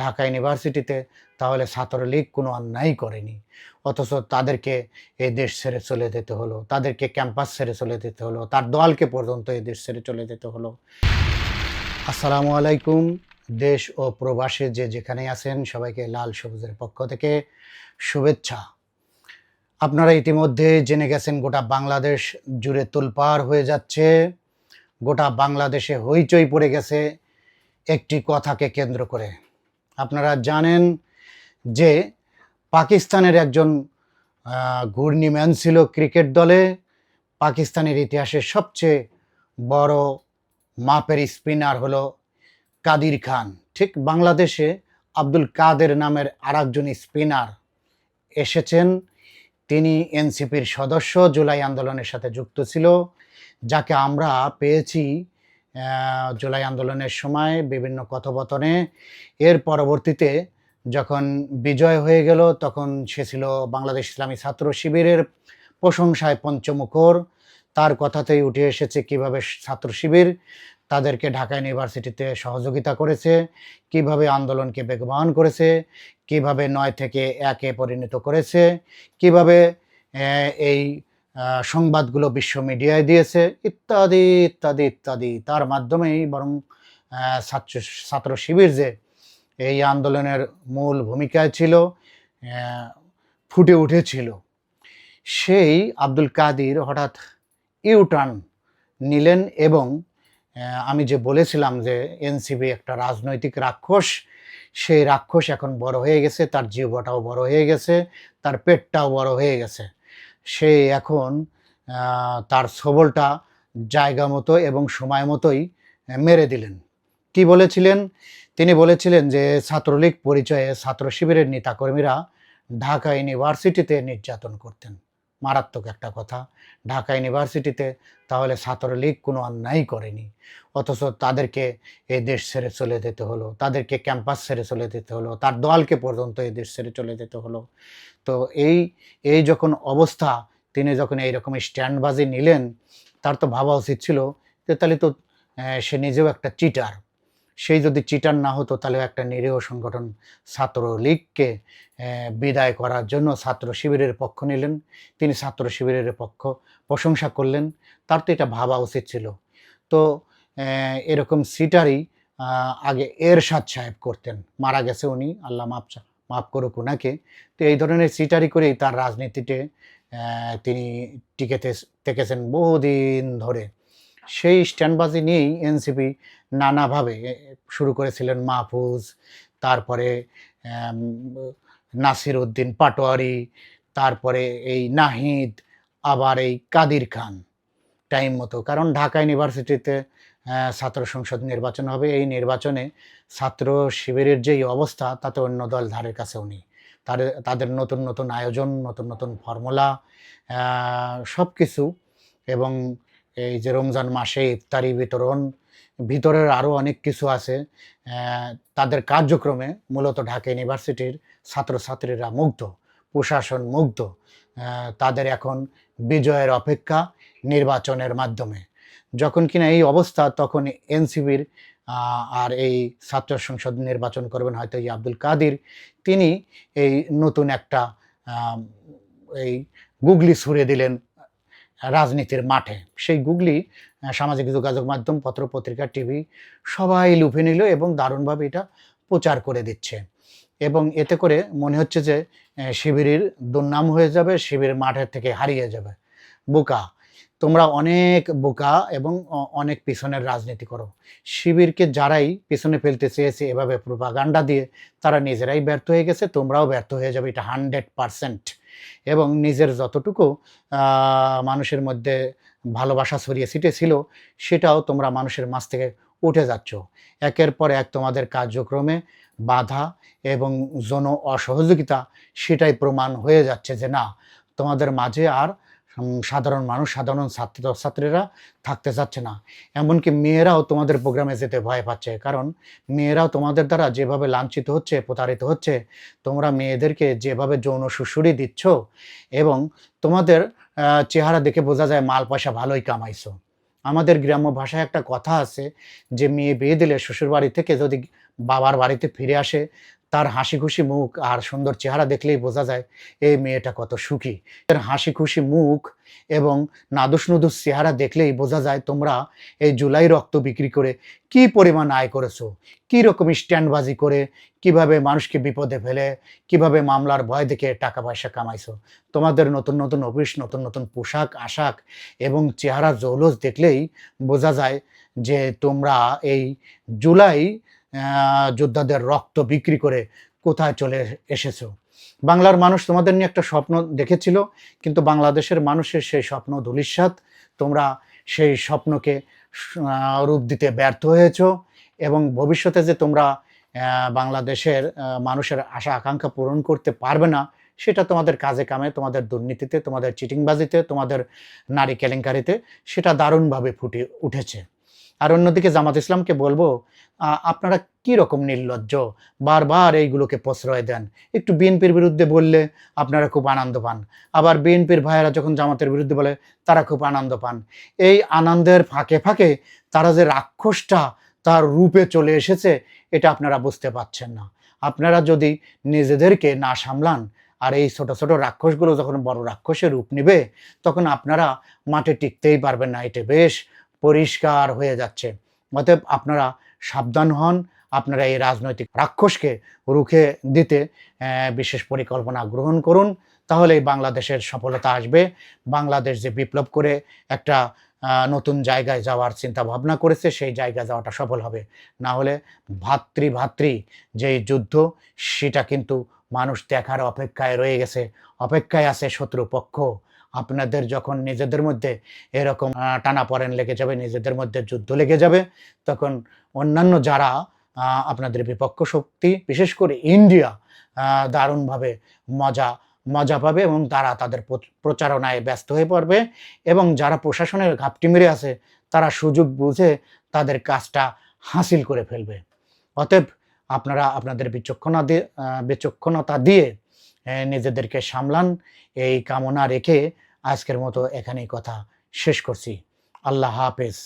ঢাকা ইউনিভার্সিটিতে, তাহলে ছাত্রলীগ কোনো অন্যায় করেনি। অথচ তাদেরকে এই দেশ ছেড়ে চলে যেতে হলো, তাদেরকে ক্যাম্পাস ছেড়ে চলে যেতে হলো, তার দলকে পর্যন্ত এই দেশ ছেড়ে চলে যেতে হলো। আসসালামু আলাইকুম, দেশ ও প্রবাসে যে যেখানে আছেন সবাইকে লাল সবুজের পক্ষ থেকে শুভেচ্ছা। আপনারা ইতিমধ্যে জেনে গেছেন, গোটা বাংলাদেশ জুড়ে তোলপাড় হয়ে যাচ্ছে। গোটা বাংলাদেশে হইচই পড়ে গেছে, একটি কথাকে কেন্দ্র করে। আপনারা জানেন যে পাকিস্তানের একজন ঘূর্ণিম্যান ছিল ক্রিকেট দলে। পাকিস্তানের ইতিহাসে সবচেয়ে বড় মাপের স্পিনার হলো কাদির খান। ঠিক বাংলাদেশে আব্দুল কাদের নামের আরেকজন স্পিনার এসেছেন। তিনি এনসিপির সদস্য, জুলাই আন্দোলনের সাথে যুক্ত ছিল, যাকে আমরা পেয়েছি জুলাই আন্দোলনের সময় বিভিন্ন কথোপকথনে, এর পরবর্তীতে যখন বিজয় হয়ে গেল, তখন সে ছিল বাংলাদেশ ইসলামী ছাত্র শিবিরের প্রশংসায় পঞ্চমুখর। তার কথাতেই উঠে এসেছে কীভাবে ছাত্র শিবির তাদেরকে ঢাকা ইউনিভার্সিটিতে সহযোগিতা করেছে, কীভাবে আন্দোলনকে বেগবান করেছে, কীভাবে নয় থেকে একে পরিণত করেছে, কীভাবে এই সংবাদগুলো বিশ্ব মিডিয়ায় দিয়েছে, ইত্যাদি ইত্যাদি ইত্যাদি। তার মাধ্যমেই বরং ছাত্র ছাত্র শিবির যে এই আন্দোলনের মূল ভূমিকায় ছিল ফুটে উঠেছিল। সেই আব্দুল কাদির হঠাৎ ইউটার্ন নিলেন এবং আমি যে বলেছিলাম যে এনসিবি একটা রাজনৈতিক রাক্ষস, সেই রাক্ষস এখন বড় হয়ে গেছে, তার জিহ্বাটাও বড় হয়ে গেছে, তার পেটটাও বড় হয়ে গেছে। সে এখন তার সবলটা জায়গা মতো এবং সময় মতোই মেরে দিলেন। কি বলেছিলেন? তিনি বলেছিলেন যে, ছাত্রলীগ পরিচয়ে ছাত্র শিবিরের নেতাকর্মীরা ঢাকা ইউনিভার্সিটিতে নির্যাতন করতেন। মারাত্মক একটা কথা। ঢাকা ইউনিভার্সিটিতে তাহলে ছাত্রলীগ কোনো অন্যায় করেনি। অথচ তাদেরকে এই দেশ ছেড়ে চলে যেতে হলো, তাদেরকে ক্যাম্পাস ছেড়ে চলে যেতে হলো, তার দলকে পর্যন্ত এই দেশ ছেড়ে চলে যেতে হলো। তো এই এই যখন অবস্থা, তিনি যখন এইরকম স্ট্যান্ডবাজি নিলেন, তার তো ভাবা উচিত ছিল যে তাহলে তো সে নিজেও একটা চিটার সেই যদি চিটার না হতো, তাহলে একটা নিরীহ সংগঠন ছাত্রলীগকে বিদায় করার জন্য ছাত্র শিবিরের পক্ষ নিলেন। তিনি ছাত্র শিবিরের পক্ষ প্রশংসা করলেন। তার তো এটা ভাবা উচিত ছিল। তো এরকম সিটারই আগে এরশাদ সাহেব করতেন। মারা গেছে উনি, আল্লাহ মাপ মাফ করুক ওনাকে তো এই ধরনের সিটারি করেই তার রাজনীতিতে তিনি টিকে থে- থেকেছেন বহুদিন ধরে। সেই স্ট্যান্ডবাজি নিয়েই এনসিপি নানাভাবে শুরু করেছিলেন মাহফুজ, তারপরে নাসির উদ্দিন পাটোয়ারি, তারপরে এই নাহিদ, আবার এই কাদির খান, টাইম মতো। কারণ ঢাকা ইউনিভার্সিটিতে ছাত্র সংসদ নির্বাচন হবে। এই নির্বাচনে ছাত্র শিবিরের যেই অবস্থা, তাতে অন্য দল ধারের কাছেও নেই তাদের তাদের নতুন নতুন আয়োজন, নতুন নতুন ফর্মুলা সব কিছু এবং এই যে রমজান মাসে ইফতারি বিতরণ, ভিতরের আরও অনেক কিছু আছে তাদের কার্যক্রমে মূলত ঢাকা ইউনিভার্সিটির ছাত্রছাত্রীরা মুগ্ধ, প্রশাসন মুগ্ধ তাদের এখন বিজয়ের অপেক্ষা নির্বাচনের মাধ্যমে। যখন কিনা এই অবস্থা, তখন এনসিবির আর এই ছাত্র সংসদ নির্বাচন করবেন হয়তো এই আব্দুল কাদির, তিনি এই নতুন একটা এই গুগলি ছুড়ে দিলেন রাজনীতির মাঠে। সেই গুগলি সামাজিক যোগাযোগ মাধ্যম পত্র পত্রিকা টিভি, সবাই লুফে নিল এবং দারুণভাবে এটা প্রচার করে দিচ্ছে। এবং এতে করে মনে হচ্ছে যে শিবিরের দুর্নাম হয়ে যাবে, শিবির মাঠের থেকে হারিয়ে যাবে। বোকা, তোমরা অনেক বোকা এবং অনেক পিছনের রাজনীতি করো। শিবিরকে যারাই পিছনে ফেলতে চেয়েছে, এভাবে প্রোপাগান্ডা দিয়ে তারা নিজেরাই ব্যর্থ হয়ে গেছে, তোমরাও ব্যর্থ হয়ে যাবে, এটা হান্ড্রেড পারসেন্ট এবং নিজের যতটুকু মানুষের মধ্যে ভালোবাসা ছড়িয়ে ছিটে ছিল সেটাও তোমরা মানুষের মাছ থেকে উঠে যাচ্ছ। একের পর এক তোমাদের কার্যক্রমে বাধা এবং জন অসহযোগিতা, সেটাই প্রমাণ হয়ে যাচ্ছে যে না, তোমাদের মাঝে আর সাধারণ মানুষ, সাধারণ ছাত্র, ছাত্রীরা থাকতে চাচ্ছে না। এমনকি মেয়েরাও তোমাদের প্রোগ্রামে যেতে ভয় পাচ্ছে। কারণ মেয়েরাও তোমাদের দ্বারা যেভাবে লাঞ্ছিত হচ্ছে, প্রতারিত হচ্ছে, তোমরা মেয়েদেরকে যেভাবে যৌন সুশুরি দিচ্ছ এবং তোমাদের চেহারা দেখে বোঝা যায় মাল পয়সা ভালোই কামাইছো। আমাদের গ্রাম্য ভাষায় একটা কথা আছে যে, মেয়ে বিয়ে দিলে শ্বশুরবাড়ি থেকে যদি বাবার বাড়িতে ফিরে আসে তার হাসি খুশি মুখ আর সুন্দর চেহারা দেখলেই বোঝা যায় এই মেয়েটা কত সুখী। তার হাসি খুশি মুখ এবং নাদুস নুদুস চেহারা দেখলেই বোঝা যায় তোমরা এই জুলাই রক্ত বিক্রি করে কি পরিমাণ আয় করেছ কি রকম স্ট্যান্ডবাজি করে, কীভাবে মানুষকে বিপদে ফেলে, কীভাবে মামলার ভয় দেখে টাকা পয়সা কামাইছো। তোমাদের নতুন নতুন অফিস, নতুন নতুন পোশাক, আশাক এবং চেহারা, জৌলস দেখলেই বোঝা যায় যে তোমরা এই জুলাই যোদ্ধাদের রক্ত বিক্রি করে কোথায় চলে এসেছ? বাংলার মানুষ তোমাদের নিয়ে একটা স্বপ্ন দেখেছিল, কিন্তু বাংলাদেশের মানুষের সেই স্বপ্ন ধূলিসাৎ। তোমরা সেই স্বপ্নকে রূপ দিতে ব্যর্থ হয়েছ এবং ভবিষ্যতে যে তোমরা বাংলাদেশের মানুষের আশা আকাঙ্ক্ষা পূরণ করতে পারবে না, সেটা তোমাদের কাজে কামে, তোমাদের দুর্নীতিতে, তোমাদের চিটিংবাজিতে, তোমাদের নারী কেলেঙ্কারিতে, সেটা দারুণভাবে ফুটে উঠেছে। আর অন্যদিকে জামাত ইসলামকে বলব আপনারা কি রকম নির্লজ্জ? বারবার এইগুলোকে প্রশ্রয় দেন। একটু বিএনপির বিরুদ্ধে বললে আপনারা খুব আনন্দ পান। আবার বিএনপির ভাইয়েরা যখন জামাতের বিরুদ্ধে বলে, তারা খুব আনন্দ পান। এই আনন্দের ফাঁকে ফাঁকে তারা যে রাক্ষসটা তার রূপে চলে এসেছে, এটা আপনারা বুঝতে পারছেন না। আপনারা যদি নিজেদেরকে না সামলান, আর এই ছোট ছোট রাক্ষসগুলো যখন বড় রাক্ষসের রূপ নেবে, তখন আপনারা মাঠে টিকতেই পারবেন না। এটা বেশ পরিষ্কার হয়ে যাচ্ছে। অতএব আপনারা সাবধান হন, আপনারা এই রাজনৈতিক রাক্ষসকে রুখে দিতে বিশেষ পরিকল্পনা গ্রহণ করুন, তাহলেই বাংলাদেশের সফলতা আসবে। বাংলাদেশ যে বিপ্লব করে একটা নতুন জায়গায় যাওয়ার চিন্তা ভাবনা করেছে, সেই জায়গায় যাওয়াটা সফল হবে। না হলে ভাতৃ ভাতৃ যেই যুদ্ধ, সেটা কিন্তু মানুষ দেখার অপেক্ষায় রয়ে গেছে। অপেক্ষায় আছে শত্রুপক্ষ। আপনাদের যখন নিজেদের মধ্যে এরকম টানা পড়েন, লেগে যাবে, নিজেদের মধ্যে যুদ্ধ লেগে যাবে, তখন অন্যান্য যারা আপনাদের বিপক্ষ শক্তি, বিশেষ করে ইন্ডিয়া দারুণভাবে মজা মজা পাবে এবং তারা তাদের প্রচারণায় ব্যস্ত হয়ে পড়বে এবং যারা প্রশাসনের ঘাপটি মেরে আছে, তারা সুযোগ বুঝে তাদের কাজটা হাসিল করে ফেলবে। অতএব আপনারা আপনাদের বিচক্ষণা দিয়ে বিচক্ষণতা দিয়ে নিজেদেরকে সামলান, এই কামনা রেখে আজকের মতো এখানেই কথা শেষ করছি। আল্লাহ হাফেজ।